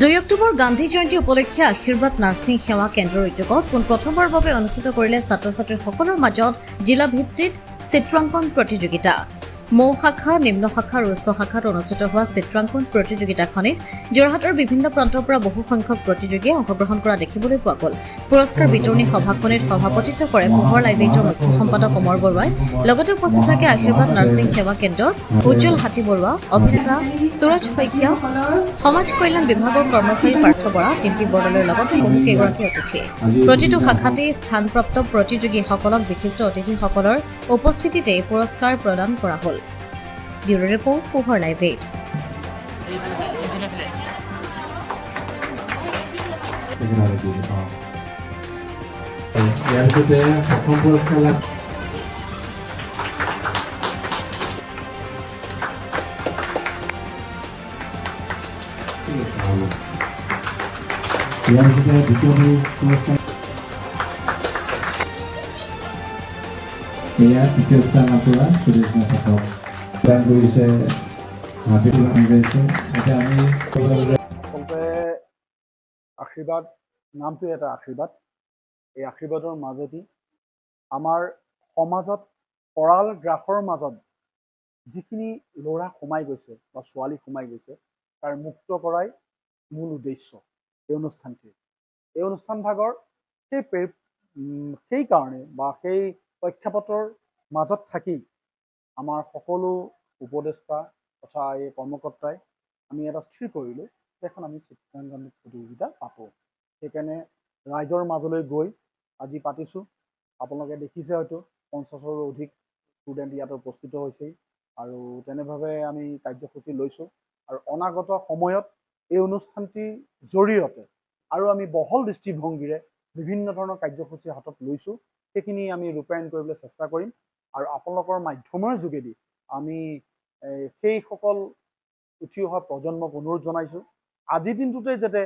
দুই অক্টোবৰ গান্ধী জয়ন্তী উপলক্ষে আশীৰ্বাদ নাৰ্ছিং সেৱা কেন্দ্ৰৰ উদ্যোগত পোনপ্ৰথমবাৰৰ বাবে অনুষ্ঠিত কৰিলে ছাত্ৰ ছাত্ৰীসকলৰ মাজত জিলা ভিত্তিত চিত্ৰাংকন প্ৰতিযোগিতা। মৌ শাখা নিম্ন শাখা আৰু উচ্চ শাখাত অনুষ্ঠিত হোৱা চিত্ৰাংকন প্ৰতিযোগিতাখনিত যোৰহাটৰ বিভিন্ন প্ৰান্তৰ পৰা বহু সংখ্যক প্ৰতিযোগীয়ে অংশগ্ৰহণ কৰা দেখিবলৈ পোৱা গ'ল। পুৰস্কাৰ বিতৰণী সভাখনিত সভাপতিত্ব কৰে পোহৰ লাইব্ৰেৰীটোৰ মুখ্য সম্পাদক অমৰ বৰুৱাই। লগতে উপস্থিত থাকে আশীৰ্বাদ নাৰ্ছিং সেৱা কেন্দ্ৰৰ উজ্জ্বল হাতী বৰুৱা, অভিনেতা সুৰজ শইকীয়া, সমাজ কল্যাণ বিভাগৰ কৰ্মচাৰী পাৰ্থ বৰা টিম্পী বৰদলৈৰ লগতে বহু কেইগৰাকী অতিথি। প্ৰতিটো শাখাতেই স্থানপ্ৰাপ্ত প্ৰতিযোগীসকলক বিশিষ্ট অতিথিসকলৰ উপস্থিতিতে পুৰস্কাৰ প্ৰদান কৰা হ'ল। ब्यूरो रिपोर्ट ओवरलाइव रेट প্রথম পরীক্ষা লাগবে yang kita dicoba selesai ya dicoba natural sudah selesai আশীৰ্বাদ নামটোৱে এটা আশীৰ্বাদ। এই আশীৰ্বাদৰ মাজেদি আমাৰ সমাজত কৰাল গ্ৰাসৰ মাজত যিখিনি ল'ৰা সোমাই গৈছে বা ছোৱালী সোমাই গৈছে তাৰ মুক্ত কৰাই মূল উদ্দেশ্য এই অনুষ্ঠানটিৰ এই অনুষ্ঠান ভাগৰ সেই সেইকাৰণে বা সেই প্ৰেক্ষাপটৰ মাজত থাকি আমাৰ সকলো উপদেষ্টা তথা এই কৰ্মকৰ্তাই আমি এটা স্থিৰ কৰিলোঁ যে এখন আমি চিত্ৰাংকন প্ৰতিযোগিতা পাতোঁ। সেইকাৰণে ৰাইজৰ মাজলৈ গৈ আজি পাতিছোঁ। আপোনালোকে দেখিছে হয়তো পঞ্চাছৰো অধিক ষ্টুডেণ্ট ইয়াত উপস্থিত হৈছেই। আৰু তেনেভাৱে আমি কাৰ্যসূচী লৈছোঁ। আৰু অনাগত সময়ত এই অনুষ্ঠানটিৰ জৰিয়তে আৰু আমি বহল দৃষ্টিভংগীৰে বিভিন্ন ধৰণৰ কাৰ্যসূচী হাতত লৈছোঁ। সেইখিনি আমি ৰূপায়ণ কৰিবলৈ চেষ্টা কৰিম। আৰু আপোনালোকৰ মাধ্যমৰ যোগেদি আমি এই, সেইসকল উঠি অহা প্ৰজন্মক অনুৰোধ জনাইছোঁ। আজিৰ দিনটোতে যাতে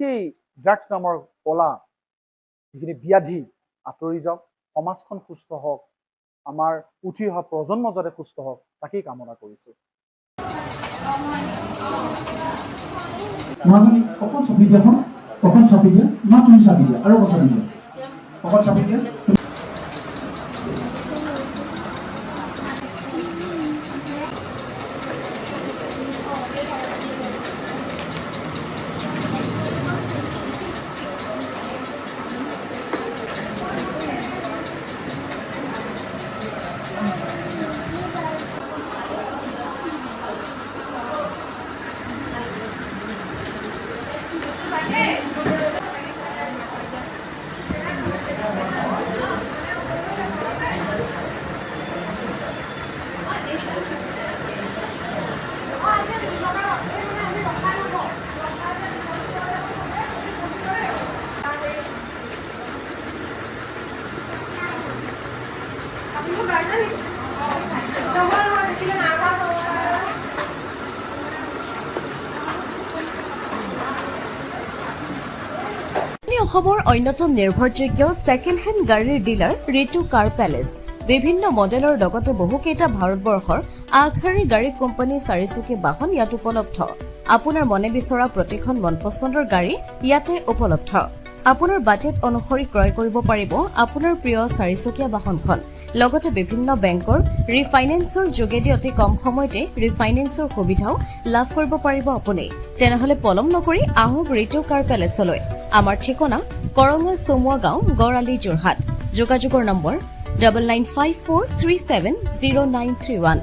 সেই ড্ৰাগছ নামৰ কলা যিখিনি ব্যাধি আঁতৰি যাওক সমাজখন সুস্থ হওক আমাৰ উঠি অহা প্ৰজন্ম যাতে সুস্থ হওক তাকেই কামনা কৰিছোঁ। অকণ চাপি দিয়া অকণ চাপি দিয়া না তুমি চাপি দিয়া আৰু অকণ চাপি দিয়া অকণ চাপি দিয়া অসমৰ অন্যতম নিৰ্ভৰযোগ্য ছেকেণ্ড হেণ্ড গাড়ীৰ ডিলাৰ ৰিতু কাৰ পেলেচ বিভিন্ন মডেলৰ লগতে বহুকেইটা ভাৰতবৰ্ষৰ আগশাৰীৰ গাড়ী কোম্পানী চাৰিচকীয়া বাহন ইয়াত উপলব্ধ। আপোনাৰ মনে বিচৰা প্ৰতিখন মন পচন্দৰ গাড়ী ইয়াতে উপলব্ধ। আপোনাৰ বাজেট অনুসৰি ক্ৰয় কৰিব পাৰিব আপোনাৰ প্ৰিয় চাৰিচকীয়া বাহনখন। লগতে বিভিন্ন বেংকৰ ৰিফাইনেন্সৰ যোগেদি অতি কম সময়তে ৰিফাইনেন্সৰ সুবিধাও লাভ কৰিব পাৰিব আপুনি। তেনেহলে পলম নকৰি আহক ৰিতু কাৰ পেলেচলৈ। আমাৰ ঠিকনা কৰঙা চমুৱা গাঁও গড়আলি যোৰহাট। যোগাযোগৰ number double nine five four three seven zero' nine three one